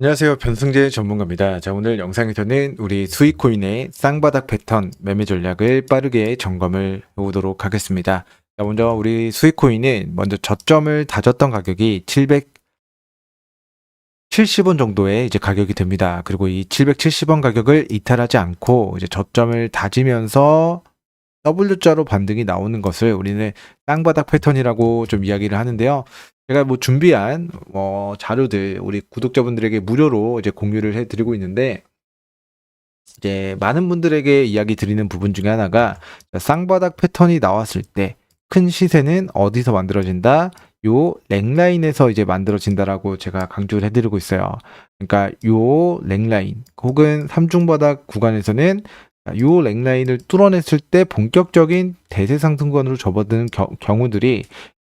안녕하세요. 변승재 전문가입니다. 자, 오늘 영상에서는 우리 수익코인의 쌍바닥 패턴 매매 전략을 빠르게 점검을 해보도록 하겠습니다. 자, 먼저 우리 수익코인은 먼저 저점을 다졌던 가격이 770원 정도의 이제 가격이 됩니다. 그리고 이 770원 가격을 이탈하지 않고 이제 저점을 다지면서 W자로 반등이 나오는 것을 우리는 쌍바닥 패턴이라고 좀 이야기를 하는데요. 제가 뭐 준비한 뭐 자료들 우리 구독자분들에게 무료로 이제 공유를 해드리고 있는데 이제 많은 분들에게 이야기 드리는 부분 중에 하나가 쌍바닥 패턴이 나왔을 때 큰 시세는 어디서 만들어진다? 요 랭라인에서 이제 만들어진다라고 제가 강조를 해드리고 있어요. 그러니까 요 랭라인 혹은 삼중바닥 구간에서는 요 랭라인을 뚫어냈을 때 본격적인 대세 상승권으로 접어드는 겨- 경우들이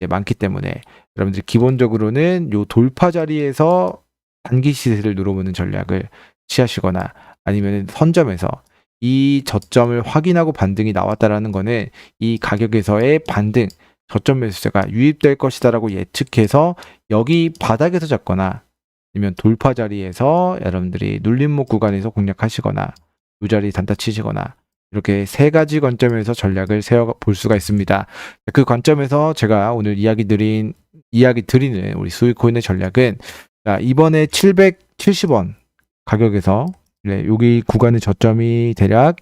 많기 때문에 여러분들 기본적으로는 요 돌파 자리에서 단기 시세를 누려보는 전략을 취하시거나 아니면 선점에서 이 저점을 확인하고 반등이 나왔다라는 거는 이 가격에서의 반등 저점 매수세가 유입될 것이다라고 예측해서 여기 바닥에서 잡거나 아니면 돌파 자리에서 여러분들이 눌림목 구간에서 공략하시거나 이 자리 단타 치시거나 이렇게 세 가지 관점에서 전략을 세워 볼 수가 있습니다. 그 관점에서 제가 오늘 이야기 드린 이야기 드리는 우리 수익코인의 전략은 자, 이번에 770원 가격에서 네, 여기 구간의 저점이 대략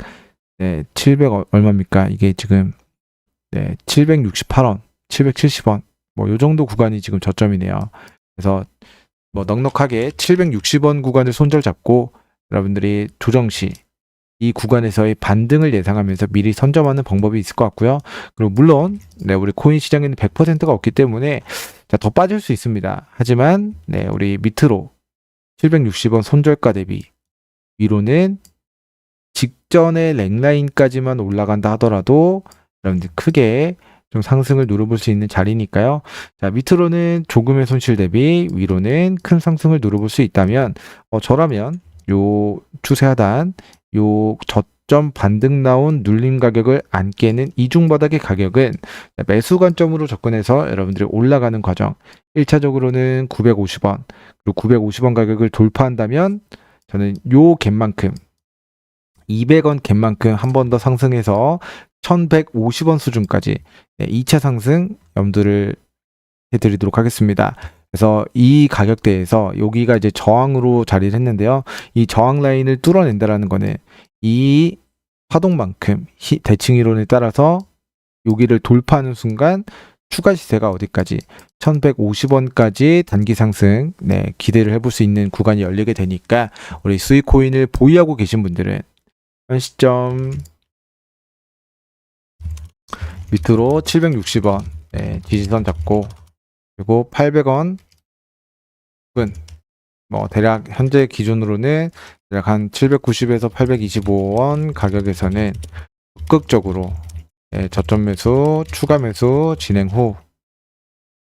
네, 700 어- 얼마입니까? 이게 지금 네, 768원, 770원 뭐 요 정도 구간이 지금 저점이네요. 그래서 뭐 넉넉하게 760원 구간을 손절 잡고 여러분들이 조정 시 이 구간에서의 반등을 예상하면서 미리 선점하는 방법이 있을 것 같고요. 그리고 물론 네, 우리 코인 시장에는 100%가 없기 때문에 자, 더 빠질 수 있습니다. 하지만 네, 우리 밑으로 760원 손절가 대비 위로는 직전의 랭라인까지만 올라간다 하더라도 여러분들 크게 좀 상승을 누려볼 수 있는 자리니까요. 자, 밑으로는 조금의 손실 대비 위로는 큰 상승을 누려볼 수 있다면 어, 저라면 요 추세 하단 요 저점 반등 나온 눌림 가격을 안 깨는 이중 바닥의 가격은 매수 관점으로 접근해서 여러분들이 올라가는 과정 1차적으로는 950원 그리고 950원 가격을 돌파한다면 저는 요 갭만큼 200원 갭만큼 한 번 더 상승해서 1150원 수준까지 2차 상승 염두를 해드리도록 하겠습니다. 그래서 이 가격대에서 여기가 이제 저항으로 자리를 했는데요. 이 저항 라인을 뚫어낸다라는 거는 이 파동만큼 히- 대칭 이론에 따라서 여기를 돌파하는 순간 추가 시세가 어디까지 1150원까지 단기 상승 네, 기대를 해볼 수 있는 구간이 열리게 되니까 우리 수익 코인을 보유하고 계신 분들은 현 시점 밑으로 760원 네, 지지선 잡고 그리고 800원 은 뭐 대략 현재 기준으로는 대략 한 790에서 825원 가격에서는 적극적으로 예, 저점 매수, 추가 매수 진행 후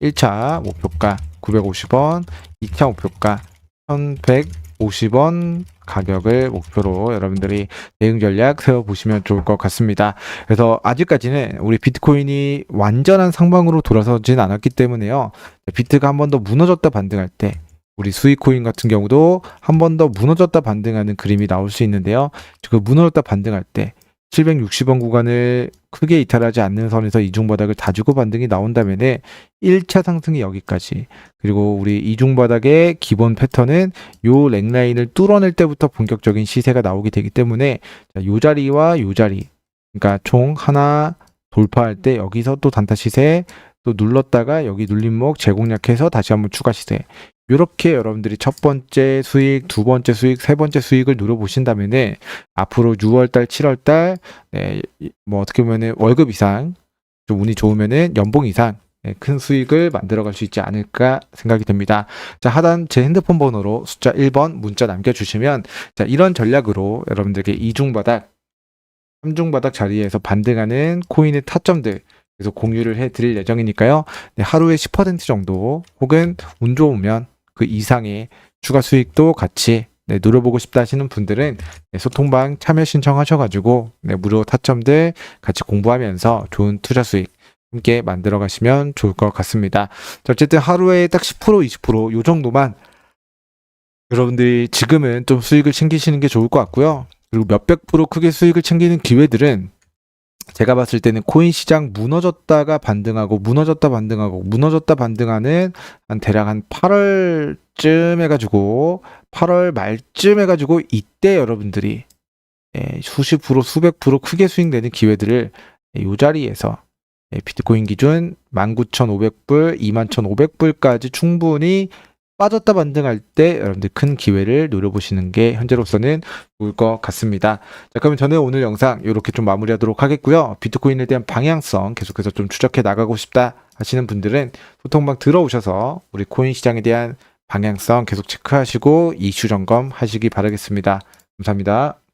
1차 목표가 950원, 2차 목표가 1150원 가격을 목표로 여러분들이 대응 전략 세워보시면 좋을 것 같습니다. 그래서 아직까지는 우리 비트코인이 완전한 상방으로 돌아서진 않았기 때문에요. 비트가 한 번 더 무너졌다 반등할 때 우리 수익코인 같은 경우도 한 번 더 무너졌다 반등하는 그림이 나올 수 있는데요. 그 무너졌다 반등할 때 760원 구간을 크게 이탈하지 않는 선에서 이중바닥을 다지고 반등이 나온다면은 1차 상승이 여기까지 그리고 우리 이중바닥의 기본 패턴은 요 랭라인을 뚫어낼 때부터 본격적인 시세가 나오게 되기 때문에 자, 요 자리와 요 자리 그러니까 총 하나 돌파할 때 여기서 또 단타 시세 또 눌렀다가 여기 눌림목 재공략해서 다시 한번 추가 시세 이렇게 여러분들이 첫 번째 수익, 두 번째 수익, 세 번째 수익을 누려보신다면은 앞으로 6월달, 7월달, 네, 뭐 어떻게 보면은 월급 이상, 좀 운이 좋으면은 연봉 이상 네, 큰 수익을 만들어갈 수 있지 않을까 생각이 됩니다. 자, 하단 제 핸드폰 번호로 숫자 1번 문자 남겨주시면 자, 이런 전략으로 여러분들께 이중바닥, 삼중바닥 자리에서 반등하는 코인의 타점들 그래서 공유를 해드릴 예정이니까요. 네, 하루에 10% 정도 혹은 운 좋으면 그 이상의 추가 수익도 같이 네, 누려보고 싶다 하시는 분들은 네, 소통방 참여 신청하셔가지고 네, 무료 타점들 같이 공부하면서 좋은 투자 수익 함께 만들어 가시면 좋을 것 같습니다. 자, 어쨌든 하루에 딱 10% 20%요 정도만 여러분들이 지금은 좀 수익을 챙기시는 게 좋을 것 같고요. 그리고 몇백 프로 크게 수익을 챙기는 기회들은 제가 봤을 때는 코인 시장 무너졌다가 반등하고 무너졌다 반등하고 무너졌다 반등하는 한 대략 한 8월쯤 해가지고 8월 말쯤 해가지고 이때 여러분들이 예, 수십 프로 수백 프로 크게 수익 내는 기회들을 이 자리에서 예, 비트코인 기준 19,500불, 21,500불까지 충분히 빠졌다 반등할 때 여러분들 큰 기회를 노려보시는 게 현재로서는 좋을 것 같습니다. 자, 그러면 저는 오늘 영상 이렇게 좀 마무리하도록 하겠고요. 비트코인에 대한 방향성 계속해서 좀 추적해 나가고 싶다 하시는 분들은 소통방 들어오셔서 우리 코인 시장에 대한 방향성 계속 체크하시고 이슈 점검 하시기 바라겠습니다. 감사합니다.